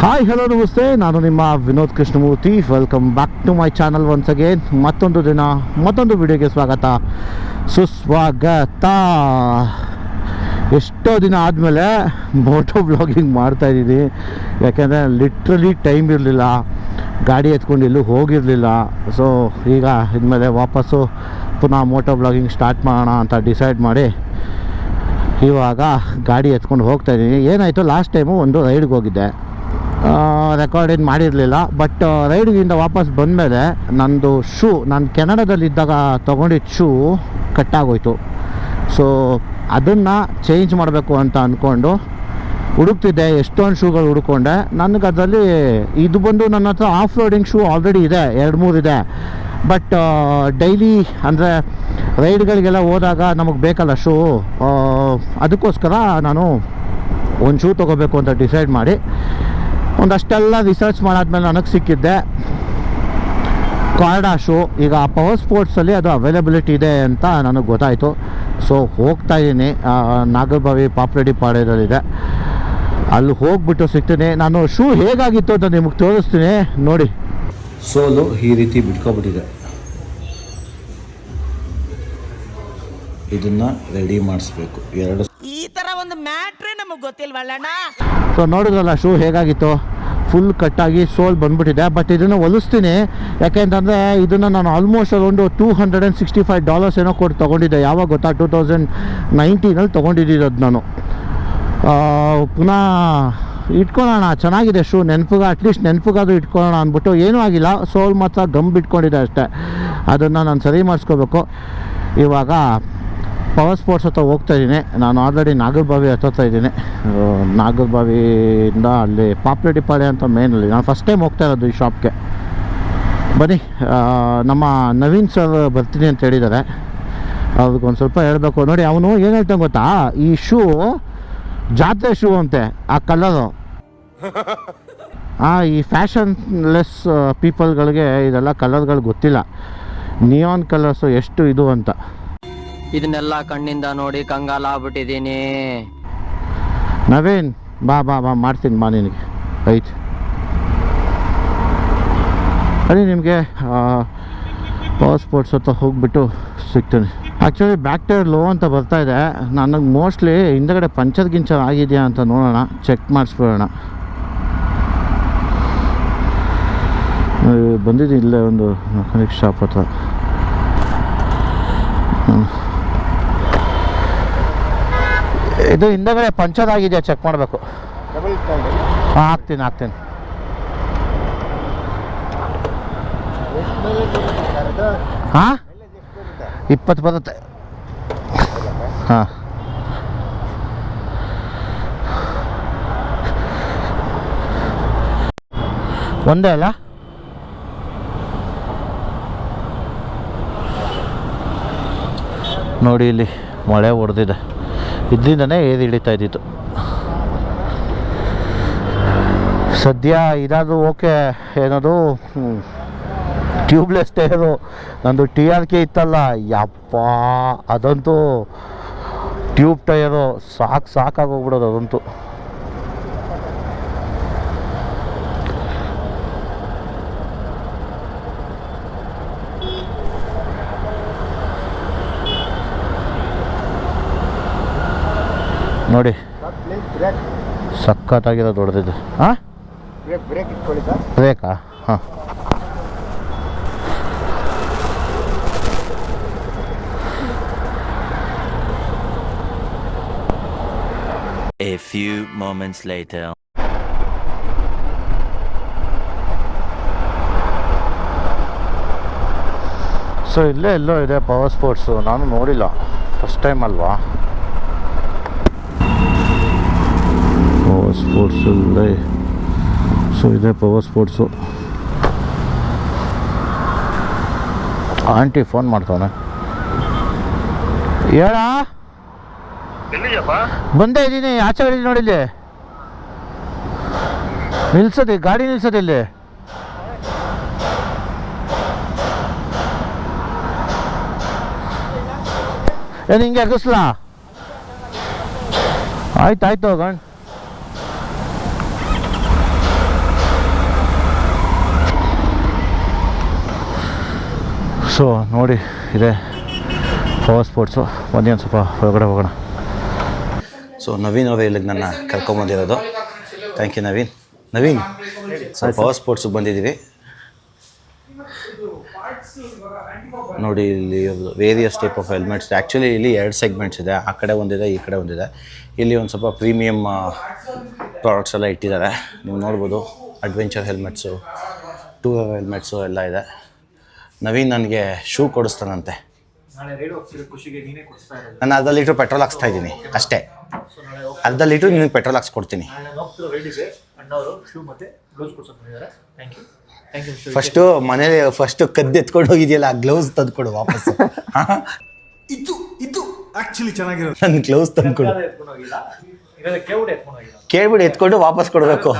Hi hello ನಮಸ್ತೆ ನಾನು ನಿಮ್ಮ Vinod Krishnamurthy. Welcome back to my channel once again ಮತ್ತೊಂದು ದಿನ, ಮತ್ತೊಂದು ವಿಡಿಯೋಗೆ ಸ್ವಾಗತ. ಸುಸ್ವಾಗತ. ಎಷ್ಟೋ ದಿನ ಆದಮೇಲೆ ಮೋಟೋ ಬ್ಲಾಗಿಂಗ್ ಮಾಡ್ತಾಯಿದ್ದೀನಿ ಯಾಕೆಂದರೆ ಲಿಟ್ರಲಿ ಟೈಮ್ ಇರಲಿಲ್ಲ. ಗಾಡಿ ಎತ್ಕೊಂಡು ಎಲ್ಲೂ ಹೋಗಿರಲಿಲ್ಲ. ಸೊ ಈಗ ಇದ್ಮೇಲೆ ವಾಪಸ್ಸು ಪುನಃ ಮೋಟೋ ಬ್ಲಾಗಿಂಗ್ ಸ್ಟಾರ್ಟ್ ಮಾಡೋಣ ಅಂತ ಡಿಸೈಡ್ ಮಾಡಿ ಇವಾಗ ಗಾಡಿ ಎತ್ಕೊಂಡು ಹೋಗ್ತಾ ಇದ್ದೀನಿ. ಏನಾಯಿತು ಲಾಸ್ಟ್ ಟೈಮು ಒಂದು ರೈಡ್ಗೆ ಹೋಗಿದ್ದೆ. ರೆಕಾರ್ಡ್ ಏನು ಮಾಡಿರಲಿಲ್ಲ ಬಟ್ ರೈಡ್ಗಿಂದ ವಾಪಸ್ ಬಂದಮೇಲೆ ನಂದು ಶೂ ನಾನು ಕೆನಡಾದಲ್ಲಿದ್ದಾಗ ತೊಗೊಂಡಿದ್ದ ಶೂ ಕಟ್ಟಾಗೋಯ್ತು. ಸೊ ಅದನ್ನು ಚೇಂಜ್ ಮಾಡಬೇಕು ಅಂತ ಅಂದ್ಕೊಂಡು ಹುಡುಕ್ತಿದ್ದೆ, ಎಷ್ಟೊಂದು ಶೂಗಳು ಹುಡುಕೊಂಡೆ. ನನಗೆ ಅದರಲ್ಲಿ ಇದು ಬಂದು ನನ್ನ ಹತ್ರ ಆಫ್ ರೋಡಿಂಗ್ ಶೂ ಆಲ್ರೆಡಿ ಇದೆ, ಎರಡು ಮೂರು ಇದೆ. ಬಟ್ ಡೈಲಿ ಅಂದರೆ ರೈಡ್ಗಳಿಗೆಲ್ಲ ಹೋದಾಗ ನಮಗೆ ಬೇಕಲ್ಲ ಶೂ ಅದಕ್ಕೋಸ್ಕರ ನಾನು ಒಂದು ಶೂ ತೊಗೋಬೇಕು ಅಂತ ಡಿಸೈಡ್ ಮಾಡಿ. ಒಂದಷ್ಟೆಲ್ಲ ರಿಸರ್ಚ್ ಮಾಡಾದ್ಮೇಲೆ ನನಗೆ ಸಿಕ್ಕಿದ್ದೆ. ಕಾರ್ಡಾ ಶೂ ಈಗ ಪವರ್ ಸ್ಪೋರ್ಟ್ಸಲ್ಲಿ ಅದು ಅವೈಲಬಿಲಿಟಿ ಇದೆ ಅಂತ ನನಗೆ ಗೊತ್ತಾಯಿತು. ಸೊ ಹೋಗ್ತಾ ಇದ್ದೀನಿ. ನಾಗರಬಾವಿ ಪಾಪ್ರೆಡ್ಡಿ ಪಾಳ್ಯದಲ್ಲಿದೆ. ಅಲ್ಲಿ ಹೋಗ್ಬಿಟ್ಟು ಸಿಗ್ತೀನಿ. ನಾನು ಶೂ ಹೇಗಾಗಿತ್ತು ಅಂತ ನಿಮಗೆ ತೋರಿಸ್ತೀನಿ. ನೋಡಿ. ಸೋಲು ಈ ರೀತಿ ಬಿಟ್ಕೊಬಿಟ್ಟಿದೆ. ಇದನ್ನ ರೆಡಿ ಮಾಡಿಸ್ಬೇಕು. ಎರಡು ಈ ತರ ಒಂದು ಮ್ಯಾಟ್ರೇ ನಮಗೆ ಗೊತ್ತಿಲ್ವಲ್ಲಣ್ಣ? ಸೊ ನೋಡಿದ್ರಲ್ಲ ಶೂ ಹೇಗಾಗಿತ್ತು? ಫುಲ್ ಕಟ್ಟಾಗಿ ಸೋಲ್ ಬಂದ್ಬಿಟ್ಟಿದೆ. ಬಟ್ ಇದನ್ನು ಹೊಲಿಸ್ತೀನಿ. ಯಾಕೆಂತಂದರೆ ಇದನ್ನು ನಾನು ಆಲ್ಮೋಸ್ಟ್ ಒಂದು two hundred and sixty five dollars ಏನೋ ಕೊಟ್ಟು ತೊಗೊಂಡಿದ್ದೆ. ಯಾವಾಗ ಗೊತ್ತಾ? ಟೂ ತೌಸಂಡ್ ನೈನ್ಟೀನಲ್ಲಿ ತೊಗೊಂಡಿದ್ದಿರೋದು ನಾನು. ಪುನಃ ಇಟ್ಕೊಳ್ಳೋಣ. ಚೆನ್ನಾಗಿದೆ ಶೂ ನೆನಪಿಗೆ ಅಟ್ಲೀಸ್ಟ್ ನೆನಪಿಗಾದ್ರೂ ಇಟ್ಕೊಳ್ಳೋಣ ಅಂದ್ಬಿಟ್ಟು ಏನೂ ಆಗಿಲ್ಲ. ಸೋಲ್ ಮಾತ್ರ ಗಮ್ ಬಿಟ್ಕೊಂಡಿದೆ ಅಷ್ಟೇ. ಅದನ್ನು ನಾನು ಸರಿ ಮಾಡಿಸ್ಕೋಬೇಕು. ಇವಾಗ ಪವರ್ ಸ್ಪೋರ್ಟ್ಸ್ ಹತ್ರ ಹೋಗ್ತಾ ಇದ್ದೀನಿ. ನಾನು ಆಲ್ರೆಡಿ ನಾಗರಬಾವಿ ಹತ್ತೋತಾ ಇದ್ದೀನಿ. ನಾಗರಬಾವಿಯಿಂದ ಅಲ್ಲಿ ಪಾಪ್ರೆಡ್ಡಿ ಪಾಳೆ ಅಂತ ಮೇನಲ್ಲಿ ನಾನು ಫಸ್ಟ್ ಟೈಮ್ ಹೋಗ್ತಾ ಇರೋದು ಈ ಶಾಪ್ಗೆ ಬನ್ನಿ ನಮ್ಮ ನವೀನ್ ಸರ್ ಬರ್ತೀನಿ ಅಂತ ಹೇಳಿದ್ದಾರೆ. ಅವ್ರಿಗೊಂದು ಸ್ವಲ್ಪ ಹೇಳಬೇಕು. ನೋಡಿ, ಅವನು ಏನು ಹೇಳ್ತಾನೆ ಗೊತ್ತಾ? ಈ ಶೂ ಜಾತ್ರೆ ಶೂ ಅಂತೆ, ಆ ಕಲರು ಆ, ಈ ಫ್ಯಾಷನ್ಲೆಸ್ ಪೀಪಲ್ಗಳಿಗೆ ಇದೆಲ್ಲ ಕಲರ್ಗಳು ಗೊತ್ತಿಲ್ಲ. ನಿಯಾನ್ ಕಲರ್ಸು ಎಷ್ಟು ಇದು ಅಂತ. ಇದನ್ನೆಲ್ಲ ಕಣ್ಣಿಂದ ನೋಡಿ ಕಂಗಾಲ ಆಗ್ಬಿಟ್ಟಿದೀನಿ ನವೀನ್, ಬಾ ಬಾ ಬಾ, ಮಾಡ್ತೀನಿ ಬಾ ನಿನಗೆ. ಆಯ್ತು. ಅದೇ ನಿಮಗೆ ಪಾಸ್ಪೋರ್ಟ್ಸ್ ಸ್ಪೋರ್ಟ್ಸ್ ಹತ್ರ ಹೋಗ್ಬಿಟ್ಟು ಸಿಗ್ತೀನಿ. ಆ್ಯಕ್ಚುಲಿ ಬ್ಯಾಕ್ ಲೋ ಅಂತ ಬರ್ತಾ ಇದೆ. ನನಗೆ ಮೋಸ್ಟ್ಲಿ ಹಿಂದಗಡೆ ಪಂಚರ್ ಗಿಂಚರ್ ಆಗಿದೆಯಾ ಅಂತ ನೋಡೋಣ. ಚೆಕ್ ಮಾಡಿಸ್ಬಿಡೋಣ. ಬಂದಿದ್ದೀನಿ ಇಲ್ಲೇ ಒಂದು ಮೆಕ್ಯಾನಿಕ್ ಶಾಪ್ ಹತ್ರ. ಇದು ಹಿಂದೆಗಡೆ ಪಂಚರ್ ಆಗಿದೆಯಾ ಚೆಕ್ ಮಾಡಬೇಕು. ಹಾಂ ಹಾಕ್ತೀನಿ ಹಾಕ್ತೀನಿ. ಹಾಂ? ಇಪ್ಪತ್ತು ಬರುತ್ತೆ. ಹಾಂ. ಒಂದೇ ಅಲ್ಲ? ನೋಡಿ ಇಲ್ಲಿ ಮಳೆ ಹೊಡೆದಿದೆ ಇದರಿಂದನೇ ಏರಿ ಹಿಡಿತಾ ಇದ್ದಿತ್ತು. ಸದ್ಯ ಇದಾದ್ರು ಓಕೆ ಏನದು? ಟ್ಯೂಬ್ಲೆಸ್ ಟೈರು ನಂದು ಟಿ ಆರ್ ಕೆ ಇತ್ತಲ್ಲ, ಯಪ್ಪ, ಅದಂತೂ ಟ್ಯೂಬ್ ಟೈರು ಸಾಕು ಸಾಕಾಗೋಗ್ಬಿಡೋದು ಅದಂತೂ. ನೋಡಿ. ಸಖತ್ತಾಗಿರೋದು ದೊಡ್ಡದಿದ್ದು ಹಾಂ ಬ್ರೇಕ್ ಇಟ್ಕೊಳ್ಳಿ ಸರ್ ಬ್ರೇಕಾ ಹಾಂ. A few moments later. So ಇಲ್ಲೇ ಎಲ್ಲೋ ಇದೆ ಪವರ್ ಸ್ಪೋರ್ಟ್ಸು ನಾನು ನೋಡಿಲ್ಲ. ಫಸ್ಟ್ ಟೈಮ್ ಅಲ್ವಾ ಪವರ್ ಸ್ಪೋರ್ಟ್ಸ್ ಅಂದರೆ ಸೊ ಇದೇ ಪವರ್ ಸ್ಪೋರ್ಟ್ಸು ಆಂಟಿ ಫೋನ್ ಮಾಡ್ತಾನೆ ಹೇಳ? ಬಂದೇ ಇದ್ದೀನಿ ಆಚೆ ಕಡೆ ನೋಡಿಲ್ಲಿ ನಿಲ್ಸದಿ ಗಾಡಿ ನಿಲ್ಸದೆ ಇಲ್ಲಿ. ಏನು ಹಿಂಗೆ ಆಯ್ತು ಆಯ್ತು ಗಣ್ ಸೊ ನೋಡಿ ಇದೆ. ಪವರ್ ಸ್ಪೋರ್ಟ್ಸು ಒಂದೇ ಒಂದು ಸ್ವಲ್ಪ ಒಳಗಡೆ ಹೋಗೋಣ. ಸೊ ನವೀನ್ ಅವರೇ ಇಲ್ಲಿಗೆ ನನ್ನ ಕರ್ಕೊಂಬಂದಿರೋದು thank you Naveen Naveen so power ಸ್ಪೋರ್ಟ್ಸಿಗೆ ಬಂದಿದ್ದೀವಿ. ನೋಡಿ ಇಲ್ಲಿ various type of helmets actually ಇಲ್ಲಿ ಎರಡು ಸೆಗ್ಮೆಂಟ್ಸ್ ಇದೆ. ಆ ಕಡೆ ಒಂದಿದೆ ಈ ಕಡೆ ಒಂದಿದೆ ಇಲ್ಲಿ ಒಂದು ಸ್ವಲ್ಪ ಪ್ರೀಮಿಯಮ್ ಪ್ರಾಡಕ್ಟ್ಸ್ ಎಲ್ಲ ಇಟ್ಟಿದ್ದಾರೆ. ನೀವು ನೋಡ್ಬೋದು ಅಡ್ವೆಂಚರ್ ಹೆಲ್ಮೆಟ್ಸು ಟೂ ಹೆಲ್ಮೆಟ್ಸು ಎಲ್ಲ ಇದೆ. ನವೀನ್ ನನಗೆ ಶೂ ಕೊಡಿಸ್ತಾನಂತೆ. ನಾನು ಅರ್ಧ ಲೀಟ್ರ್ ಪೆಟ್ರೋಲ್ ಹಾಕ್ಸ್ತಾ ಇದ್ದೀನಿ ಅಷ್ಟೇ. ಅರ್ಧ ಲೀಟ್ರ್ ನಿನಗೆ ಪೆಟ್ರೋಲ್ ಹಾಕ್ಸ್ಕೊಡ್ತೀನಿ ಫಸ್ಟು ಮನೇಲಿ ಫಸ್ಟು ಕದ್ದು ಎತ್ಕೊಂಡು ಹೋಗಿದೆಯಲ್ಲ ಆ ಗ್ಲೌಸ್ ತಂದ್ಕೊಡು ವಾಪಸ್. ಇದು ಇದು ಆ್ಯಕ್ಚುಲಿ ಚೆನ್ನಾಗಿರೋದು. ನನ್ನ ಗ್ಲೌಸ್ ತಂದ್ಕೊಡು. ಕೇಳ್ಬಿಡಿ ಎತ್ಕೊಂಡು ವಾಪಸ್ ಕೊಡಬೇಕು.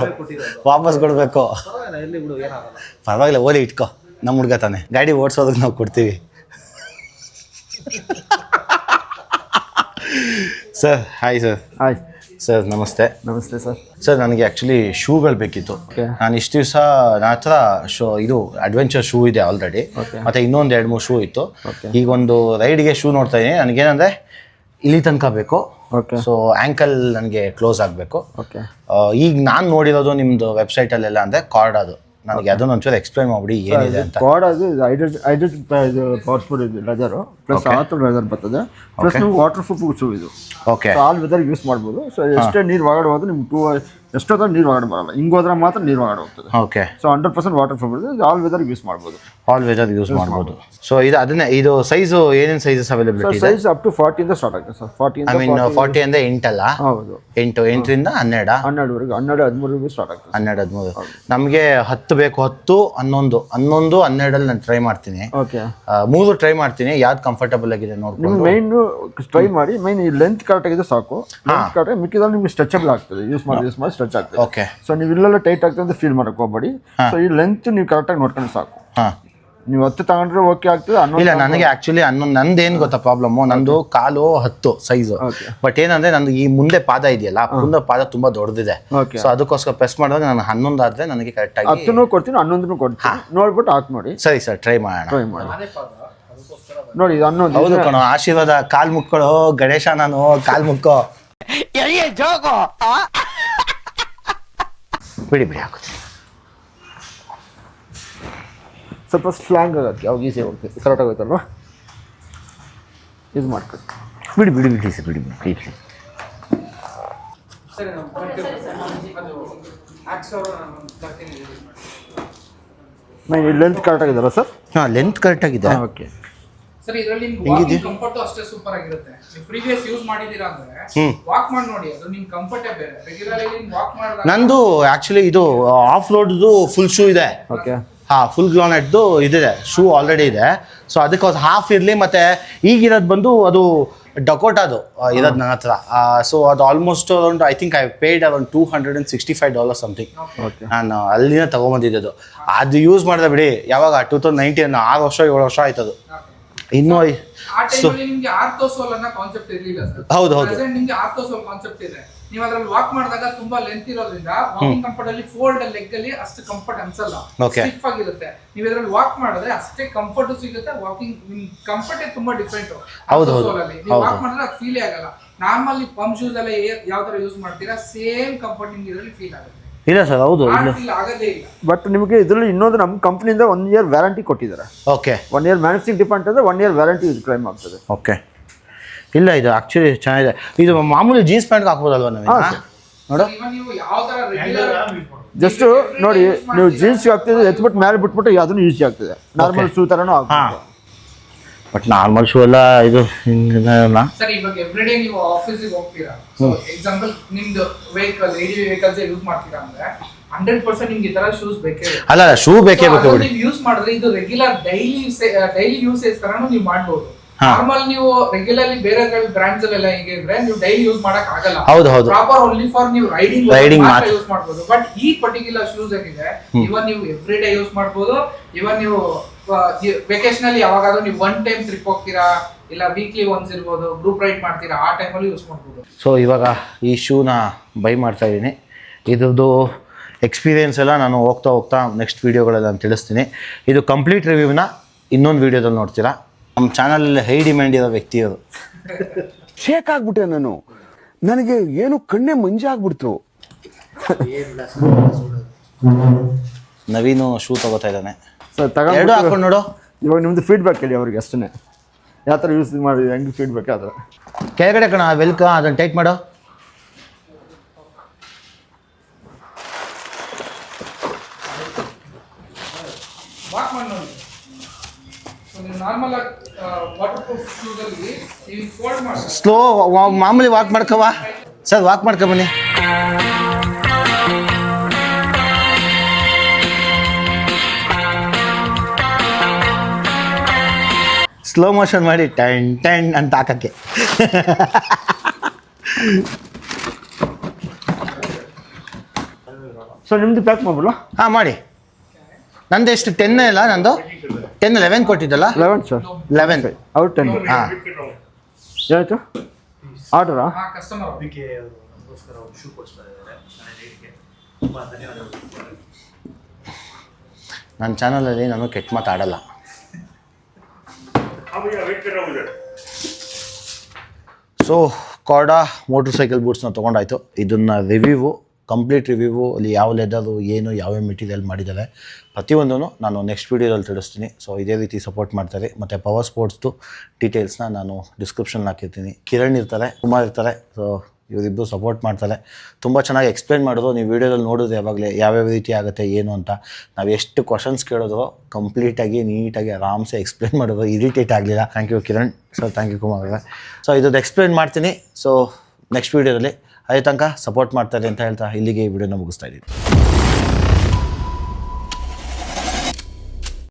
ವಾಪಸ್ ಕೊಡಬೇಕು. ಪರವಾಗಿಲ್ಲ ಓಲಿ ಇಟ್ಕೋ. ನಮ್ಮ ಹುಡ್ಗ ತಾನೆ. ಗಾಡಿ ಓಡಿಸೋದಕ್ಕೆ ನಾವು ಕೊಡ್ತೀವಿ. Sir hi sir hi sir ನಮಸ್ತೆ. ನಮಸ್ತೆ ಸರ್ ಸರ್ ನನಗೆ ಆ್ಯಕ್ಚುಲಿ ಶೂಗಳು ಬೇಕಿತ್ತು. ನಾನು ಇಷ್ಟು ದಿವಸ ನನ್ನ ಹತ್ರ ಶೋ ಇದು ಅಡ್ವೆಂಚರ್ ಶೂ ಇದೆ ಆಲ್ರೆಡಿ ಮತ್ತು ಇನ್ನೊಂದು ಎರಡು ಮೂರು ಶೂ ಇತ್ತು. ಈಗ ಒಂದು ರೈಡ್ಗೆ ಶೂ ನೋಡ್ತಾ ಇದ್ದೀನಿ. ನನಗೇನಂದರೆ ಇಲ್ಲಿ ತನಕ ಬೇಕು. ಓಕೆ ಸೊ ಆ್ಯಂಕಲ್ ನನಗೆ ಕ್ಲೋಸ್ ಆಗಬೇಕು. ಓಕೆ ಈಗ ನಾನು ನೋಡಿರೋದು ನಿಮ್ಮದು ವೆಬ್ಸೈಟಲ್ಲೆಲ್ಲ ಅಂದರೆ ಕಾರ್ಡ್ ಅದು. ನನಗೆ ಅದನ್ನ ಒಂಚೂರು ಎಕ್ಸ್ಪ್ಲೈನ್ ಮಾಡಿಬಿಡಿ ಏನಿದೆ ಅಂತ. ಕಾರ್ಡ್ ಅದು ಐಡೆಂಟ್ ಪಾಸ್ಪೋರ್ಟ್ ಇದು ಪವರ್ ಸ್ಪೋರ್ಟ್ ಇದು ಲೆದರು ಪ್ಲಸ್ ಆತರ ಲೆದರ್ ಬರ್ತದೆ. ಪ್ಲಸ್ ನೀವು ವಾಟರ್ ಪ್ರೂಫ್ ಶೂ ಇದು. ಓಕೆ ಆಲ್ ವೆದರ್ ಯೂಸ್ ಮಾಡ್ಬೋದು. ಸೊ ಎಷ್ಟೇ ನೀರು ಒಳಗಡೆ ಹೋದ್ರೆ ನಿಮ್ಗೆ ಟೂ ಎಷ್ಟೊತ್ತ ನೀರು ಒಳಗಡೆ ಬರಲ್ಲ. ಹಿಂಗೆ ಹೋದ್ರೆ ಮಾತ್ರ ನೀರು ಒಳಗಡೆ ಹೋಗ್ತದೆ. Okay so hundred percent water proof ಇದೆ ಆಲ್ ವೆದರ್ ಯೂಸ್ ಮಾಡ್ಬೋದು. ಆಲ್ ವೆದರ್ ಯೂಸ್ ಮಾಡ್ಬೋದು. ಸೊ ಇದು ಅದನ್ನೇ ಇದು ಸೈಜು ಏನೇನು ಸೈಜಸ್ ಅವೈಲೇಬಲ್ ಇದೆ? ಸೈಜ್ ಅಪ್ ಟು ಫಾರ್ಟಿಯಿಂದ ಸ್ಟಾರ್ಟ್ ಆಗುತ್ತೆ sir forty I mean forty ಅಂದರೆ ಎಂಟಲ್ಲ ಹೌದು. ಎಂಟು ಎಂಟರಿಂದ ಹನ್ನೆರಡು? ಹನ್ನೆರಡುವರೆಗೆ ಹನ್ನೆರಡು ಹದಿಮೂರು ಸ್ಟಾರ್ಟ್ ಆಗ್ತದೆ ಹನ್ನೆರಡು ಹದಿಮೂರು. ನಮಗೆ ಹತ್ತು ಬೇಕು ಹತ್ತು ಹನ್ನೊಂದು. ಹನ್ನೊಂದು ಹನ್ನೆರಡಲ್ಲಿ ನಾನು ಟ್ರೈ ಮಾಡ್ತೀನಿ. ಓಕೆ ಮೂರು ಟ್ರೈ ಮಾಡ್ತೀನಿ. ಯಾವ್ದು ಕಂಫರ್ಟಬಲ್ ಆಗಿದೆ ನೋಡ್ಕೊಂಡು. ನಿಮ್ಗೆ ಮೈನ್ ಟ್ರೈ ಮಾಡಿ ಮೈನ್ ಈ ಲೆಂತ್ ಕರೆಕ್ಟ್ ಆಗಿದೆ ಸಾಕು. ಕರೆಕ್ಟ್ ಮಿಕ್ಕಿದಲ್ಲಿ ನಿಮಗೆ ಸ್ಟ್ರೆಚಬಲ್ ಆಗ್ತದೆ. ಯೂಸ್ ಮಾಡಿ ಯೂಸ್ ಮಾಡಿ. ಸ್ಟ್ರೆಚ್ ಆಗ್ತದೆ. ಓಕೆ ಸೊ ನೀವು ಇಲ್ಲೆಲ್ಲ ಟೈಟ್ ಆಗ್ತದೆ ಅಂತ ಫೀಲ್ ಮಾಡಕ್ಕೆ ಹೋಗ್ಬೇಡಿ. ಸೊ ಈ ಲೆಂತ್ ನೀವು ಕರೆಕ್ಟಾಗಿ ನೋಡ್ಕೊಂಡು ಸಾಕು. ಹಾಂ. ನೀವು ಹತ್ತು ತಗೊಂಡ್ರೆ ಓಕೆ ಆಗ್ತದೆ ಇಲ್ಲ ನನಗೆ ಆ್ಯಕ್ಚುಲಿ ನಂದು ನಂದೇನು ಗೊತ್ತಾ ಪ್ರಾಬ್ಲಮ್ಮು ನಂದು ಕಾಲು ಹತ್ತು ಸೈಜು ಬಟ್ ಏನಂದ್ರೆ ನಂದು ಈ ಮುಂದೆ ಪಾದ ಇದೆಯಲ್ಲ ಮುಂದೆ ಪಾದ ತುಂಬಾ ದೊಡ್ಡದಿದೆ. Okay. ಸೊ ಅದಕ್ಕೋಸ್ಕರ ಪ್ರೆಸ್ ಮಾಡಿದಾಗ ನಾನು ಹನ್ನೊಂದು ಆದ್ರೆ ನನಗೆ ಕರೆಕ್ಟಾಗಿ ಹತ್ತು ಕೊಡ್ತೀನಿ ಹನ್ನೊಂದನ್ನು ಕೊಡ್ತೀನಿ. ನೋಡ್ಬಿಟ್ಟು ಹಾಕಿ ನೋಡಿ. ಸರಿ ಸರ್ ಟ್ರೈ ಮಾಡೋಣ. ಟ್ರೈ ಮಾಡಿ. ನೋಡಿ ಇದು ಹನ್ನೊಂದು ಹೌದು ಕಣೋ ಆಶೀರ್ವಾದ ಕಾಲ್ ಮುಕ್ಕೊಳ್ಳೋ ಗಣೇಶ ನಾನು ಕಾಲ್ ಮುಕ್ಕೋ. ಬಿಡಿ ಬಿಡಿ ಹಾಕೋದು ಸ್ವಲ್ಪ ಸ್ಲ್ಯಾಂಗ್ ಆಗುತ್ತೆ ಯಾವಾಗ ಈಸಿ ಹೋಗ್ತದೆ ಕರೆಕ್ಟ್ ಆಗುತ್ತಲ್ವಾ ಯೂಸ್ ಮಾಡ್ಕೊಳ್ಳಿ. ಬಿಡಿ ಬಿಡಿ ಬಿಡಿ ಸರ್ ಬಿಡಿ ಬಿಡಿ ಈ ಲೆಂತ್ ಕರೆಕ್ಟ್ ಆಗಿದೆಲ್ಲ ಸರ್ ಹಾಂ ಲೆಂತ್ ಕರೆಕ್ಟ್ ಆಗಿದೆ. ಓಕೆ ಸರ್ ಇದರಲ್ಲಿ ನಿಮ್ಗೆ ವಾಕಿಂಗ್ ಕಂಫರ್ಟ್ ಅಷ್ಟೇ ಸೂಪರ್ ಆಗಿರುತ್ತೆ. ನೀವು ಪ್ರೀವಿಯಸ್ ಯೂಸ್ ಮಾಡಿದ್ದೀರಾ ಅಂದ್ರೆ ವಾಕ್ ಮಾಡಿ ನೋಡಿ ಅದು ನಿಮ್ ಕಂಫರ್ಟೇ ಬೇರೆ. ರೆಗ್ಯುಲರ್ ಆಗಿ ವಾಕ್ ಮಾಡಿದಾಗ ನಂದು ಆ್ಯಕ್ಚುಲಿ ಇದು ಆಫ್ ರೋಡ್ದು ಫುಲ್ ಶೂ ಇದೆ. ಓಕೆ ಹಾಂ ಫುಲ್ ಗ್ರಾನೆಟ್ದು ಇದಿದೆ. ಶೂ ಆಲ್ರೆಡಿ ಇದೆ. ಸೊ ಅದಕ್ಕೆ ಅದು ಹಾಫ್ ಇರಲಿ ಮತ್ತು ಈಗಿರೋದು ಬಂದು ಅದು ಡಕೋಟಾದು ಇರೋದು ನನ್ನ ಹತ್ರ. ಸೊ ಅದು almost around I think I paid around two hundred and sixty five dollar something okay ನಾನು ಅಲ್ಲಿನ ತೊಗೊಂಬಂದಿದ್ದು. ಅದು ಯೂಸ್ ಮಾಡಿದೆ ಬಿಡಿ ಯಾವಾಗ ಟೂ ತೌಸಂಡ್ ನೈನ್ಟೀನ್ ಆರು ವರ್ಷ ಏಳು ವರ್ಷ ಆಯ್ತದು. ಇನ್ನೂ ಐ- ಆ ಟೈಮಲ್ಲಿ ನಿಮ್ಗೆ ಆರ್ಥೋಸೋಲ್ ಅನ್ನೋ ಕಾನ್ಸೆಪ್ಟ್ ಇರಲಿಲ್ಲ ಸರ್. ಹೌದು, ಹೌದು. ನಿಮ್ಗೆ ಆರ್ಥೋಸೋಲ್ ಕಾನ್ಸೆಪ್ಟ್ ಇದೆ. ನೀವು ಅದ್ರಲ್ಲಿ ವಾಕ್ ಮಾಡಿದಾಗ ತುಂಬಾ ಲೆಂತ್ ಇರೋದ್ರಿಂದ ವಾಕಿಂಗ್ ಕಂಫರ್ಟ್ ಅಲ್ಲಿ ಫೋಲ್ಡ್ ಲೆಗ್ ಅಲ್ಲಿ ಅಷ್ಟು ಕಂಫರ್ಟ್ ಅನ್ಸಲ್ಲ. ಸ್ಟಿಫ್ ಆಗಿರುತ್ತೆ. ನೀವು ಇದ್ರಲ್ಲಿ ವಾಕ್ ಮಾಡಿದ್ರೆ ಅಷ್ಟೇ ಕಂಫರ್ಟ್ ಸಿಗುತ್ತೆ ವಾಕಿಂಗ್ ನಿಮ್ ಕಂಫರ್ಟ್ ತುಂಬಾ ಡಿಫ್ರೆಂಟ್ ಹೌದು, ಹೌದು. ನೀವು ವಾಕ್ ಮಾಡಿದ್ರೆ ಅದು ಫೀಲೇ ಆಗಲ್ಲ. ನಾರ್ಮಲಿ ಪಂಪ್ ಶೂಸ್ ಎಲ್ಲ ಯಾವ್ದಾರ ಯಾವ ತರ ಯೂಸ್ ಮಾಡ್ತೀರಾ ಸೇಮ್ ಕಂಫರ್ಟಿಂಗ್ ಇದರಲ್ಲಿ ಫೀಲ್ ಆಗುತ್ತೆ. ಇಲ್ಲ ಸರ್ ಹೌದು ಇಲ್ಲ. ಫೀಲ್ ಆಗೋದೇ ಇಲ್ಲ. ಬಟ್ ನಿಮಗೆ ಇದರಲ್ಲಿ ಇನ್ನೊಂದು ನಮ್ಮ ಕಂಪ್ನಿಯಿಂದ ಒನ್ ಇಯರ್ ವ್ಯಾರಂಟಿ ಕೊಟ್ಟಿದ್ದಾರೆ. Okay one year manufacturing depart ಅಂದರೆ ಒನ್ ಇಯರ್ ವ್ಯಾರಂಟಿ ಇದು ಕ್ಲೈಮ್ ಆಗ್ತದೆ. ಓಕೆ ಇಲ್ಲ ಇದು ಆ್ಯಕ್ಚುಲಿ ಚೆನ್ನಾಗಿದೆ. ಇದು ಮಾಮೂಲಿ ಜೀನ್ಸ್ ಪ್ಯಾಂಟ್ಗೆ ಹಾಕ್ಬೋದಲ್ವ ನಾವು ನೋಡು. ಜಸ್ಟು ನೀವು ಯಾವ ತರ ರೆಗ್ಯುಲರ್ ಜಸ್ಟ್ ನೋಡಿ ನೀವು ಜೀನ್ಸ್ ಹಾಕ್ತಿದ್ರೆ ಎತ್ಬಿಟ್ಟು ಮೇಲೆ ಬಿಟ್ಬಿಟ್ಟು ಅದನ್ನು ಈಸಿ ಆಗ್ತದೆ. ನಾರ್ಮಲ್ ಶೂ ಥರನೂ ಆಗ್ತದೆ. ಬಟ್ ನಾರ್ಮಲ್ ಶೂ ಎಲ್ಲ ಇದು ಹಿಂಗೆಲ್ಲ ಸರ್ ಇವಾಗ ಎವ್ರಿಡೇ ನೀವು ಆಫೀಸಿಗೆ ಹೋಗ್ತೀರಾ ಸೊ ಎಕ್ಸಾಂಪಲ್ ನಿಮ್ದು ವೆಹಿಕಲ್ ಎಡಿ ವೆಹಿಕಲ್ಸ್ ಯೂಸ್ ಮಾಡ್ತೀರಾ ಅಂದ್ರೆ ಹಂಡ್ರೆಡ್ ಪರ್ಸೆಂಟ್ ನಿಮ್ಗೆ ಈ ತರ ಶೂಸ್ ಬೇಕೇ. ಅಲ್ಲ ಶೂ ಬೇಕೇ ಬೇಕು ಬಿಡಿ ನೀವು ಯೂಸ್ ಮಾಡಿದ್ರೆ ಇದು ರೆಗ್ಯುಲರ್ ಡೈಲಿ ಡೈಲಿ ಯೂಸೇಜ್ ತರಾನು ನೀವು ಮಾಡ್ಬೋದು. ನಾರ್ಮಲ್ ನೀವು ರೆಗ್ಯುಲರ್ಲಿ ಬೇರೆ ಬ್ರಾಂಡ್ಸ್ ಅಲ್ಲೆಲ್ಲ ಹೇಗೆ ಇದ್ರೆ ನೀವು ಡೈಲಿ ಯೂಸ್ ಮಾಡಕ್ ಆಗಲ್ಲ ಹೌದು, ಹೌದು. ಪ್ರಾಪರ್ ಓನ್ಲಿ ಫಾರ್ ನೀವು ರೈಡಿಂಗ್ Riding ಮಾತ್ರ. ಯೂಸ್ ಮಾಡ್ಬೋದು ಬಟ್ ಈ ಪರ್ಟಿಕ್ಯುಲರ್ ಶೂಸ್ ಏನಿದೆ ಇವನ್ ನೀವು ಎವ್ರಿ ಡೇ ಯೂಸ್ ಮಾಡ್ಬೋದು ಇವನ್ ನೀವು ವೆಕೇಶನ್ ಅಲ್ಲಿ ಯಾವಾಗಾದ್ರೂ ನೀವು ಒನ್ ಟೈಮ್ ಟ್ರಿಪ್ ಹೋಗ್ತೀರಾ? ಇಲ್ಲ ವೀಕ್ಲಿ ಒನ್ಸ್ ಇರ್ಬೋದು ಗ್ರೂಪ್ ರೈಡ್ ಮಾಡ್ತೀರಾ? ಆ ಟೈಮಲ್ಲಿ ಯೂಸ್ ಮಾಡ್ಬೋದು. ಸೊ ಇವಾಗ ಈ ಶೂನ ಬೈ ಮಾಡ್ತಾ ಇದ್ದೀನಿ. ಇದ್ರದ್ದು ಎಕ್ಸ್ಪೀರಿಯೆನ್ಸ್ ಎಲ್ಲ ನಾನು ಹೋಗ್ತಾ ಹೋಗ್ತಾ ನೆಕ್ಸ್ಟ್ ವೀಡಿಯೋಗಳಲ್ಲಿ ನಾನು ತಿಳಿಸ್ತೀನಿ. ಇದು ಕಂಪ್ಲೀಟ್ ರಿವ್ಯೂನ ಇನ್ನೊಂದು ವೀಡಿಯೋದಲ್ಲಿ ನೋಡ್ತೀರಾ? ನಮ್ಮ ಚಾನಲಲ್ಲಿ ಹೈ ಡಿಮ್ಯಾಂಡ್ ಇರೋ ವ್ಯಕ್ತಿ ಅದು. ಶೇಕ್ ಆಗ್ಬಿಟ್ಟೆ ನಾನು. ನನಗೆ ಏನು ಕಣ್ಣೆ ಮಂಜಾಗ್ಬಿಡ್ತು ನವೀನು ಶೂ ತಗೋತಾ ಇದ್ದಾನೆ. ಸರ್ ಎರಡು ಹಾಕೊಂಡು ನೋಡು. ಇವಾಗ ನಿಮ್ದು ಫೀಡ್ಬ್ಯಾಕ್ ಹೇಳಿ ಅವ್ರಿಗೆ ಅಷ್ಟೇ ಯಾವ ಥರ ಯೂಸ್ ಮಾಡಿ ಹೆಂಗೆ ಫೀಡ್ಬ್ಯಾಕ್ ಆ ಥರ ಕೆಳಗಡೆ ಕಣ ವೆಲ್ಕ ಅದನ್ನು ಟೈಟ್ ಮಾಡು. ವಾಕ್ ಮಾಡಿ ನೋಡಿ. ಸೊ ನೀವು ನಾರ್ಮಲ್ ವಾಟರ್ ಪ್ರೂಫ್ ಶೂಸಲ್ಲಿ ನೀವು ಫೋಲ್ಡ್ ಮಾಡಿ. ಸ್ಲೋ ಮಾಮೂಲಿ ವಾಕ್ ಮಾಡ್ಕವಾ ಸರ್ ವಾಕ್ ಮಾಡ್ಕೊ ಬನ್ನಿ. ಸ್ಲೋ ಮೋಷನ್ ಮಾಡಿ ಟೆನ್ ಟೆನ್ ಅಂತ ಹಾಕಕ್ಕೆ. ಸೊ ನಿಮ್ದು ಪ್ಯಾಕ್ ಮಾಡ್ಬೋದು ಹಾಂ ಮಾಡಿ. ನಂದು ಎಷ್ಟು ಟೆನ್ ಇಲ್ಲ ನಂದು? Ten eleven ಕೊಟ್ಟಿದ್ದಲ್ಲ? Eleven sir eleven out ten ಹಾಂ. ಆಯಿತು ಆರ್ಡರಾ ಆ? ಕಸ್ಟಮರ್ ನನ್ನ ಚಾನಲಲ್ಲಿ ನಾನು ಕೆಟ್ಟ ಮಾತಾಡಲ್ಲ. ಸೊ ಕಾರ್ಡಾ ಮೋಟ್ರ್ ಸೈಕಲ್ ಬೂಟ್ಸ್ನ ತೊಗೊಂಡಾಯ್ತು. ಇದನ್ನು ರಿವ್ಯೂ ಕಂಪ್ಲೀಟ್ ರಿವ್ಯೂ ಅಲ್ಲಿ ಯಾವ ಲೆದರು ಏನು ಯಾವ್ಯಾವ ಮೆಟೀರಿಯಲ್ ಮಾಡಿದ್ದಾರೆ ಪ್ರತಿಯೊಂದೂ ನಾನು ನೆಕ್ಸ್ಟ್ ವೀಡಿಯೋದಲ್ಲಿ ತಿಳಿಸ್ತೀನಿ. ಸೊ ಇದೇ ರೀತಿ ಸಪೋರ್ಟ್ ಮಾಡ್ತಾರೆ ಮತ್ತು ಪವರ್ ಸ್ಪೋರ್ಟ್ಸ್ದು ಡೀಟೇಲ್ಸ್ನ ನಾನು ಡಿಸ್ಕ್ರಿಪ್ಷನ್ ಹಾಕಿರ್ತೀನಿ. ಕಿರಣ್ ಇರ್ತಾರೆ, ಕುಮಾರ್ ಇರ್ತಾರೆ. ಸೊ ಇವರಿಬ್ಬರು ಸಪೋರ್ಟ್ ಮಾಡ್ತಾರೆ. ತುಂಬ ಚೆನ್ನಾಗಿ ಎಕ್ಸ್ಪ್ಲೈನ್ ಮಾಡೋದು ನೀವು ವೀಡಿಯೋದಲ್ಲಿ ನೋಡೋದು ಯಾವಾಗಲೇ ಯಾವ್ಯಾವ ರೀತಿ ಆಗುತ್ತೆ, ಏನು ಅಂತ. ನಾವು ಎಷ್ಟು ಕ್ವಶನ್ಸ್ ಕೇಳಿದ್ರು ಕಂಪ್ಲೀಟಾಗಿ ನೀಟಾಗಿ, ಆರಾಮ್ಸೆ ಎಕ್ಸ್ಪ್ಲೈನ್ ಮಾಡೋದು ಇರಿಟೇಟ್ ಆಗಲಿಲ್ಲ. Thank you Kiran. Sir thank you Kumar ಅವರೇ. ಸೊ ಇದ್ದು ಎಕ್ಸ್ಪ್ಲೇನ್ ಮಾಡ್ತೀನಿ. ಸೊ ನೆಕ್ಸ್ಟ್ ವೀಡಿಯೋದಲ್ಲಿ ಅದೇ ತನಕ ಸಪೋರ್ಟ್ ಮಾಡ್ತಾರೆ ಅಂತ ಹೇಳ್ತಾ ಇಲ್ಲಿಗೆ ಈ ವಿಡಿಯೋನ ಮುಗಿಸ್ತಾ ಇದ್ದೀನಿ.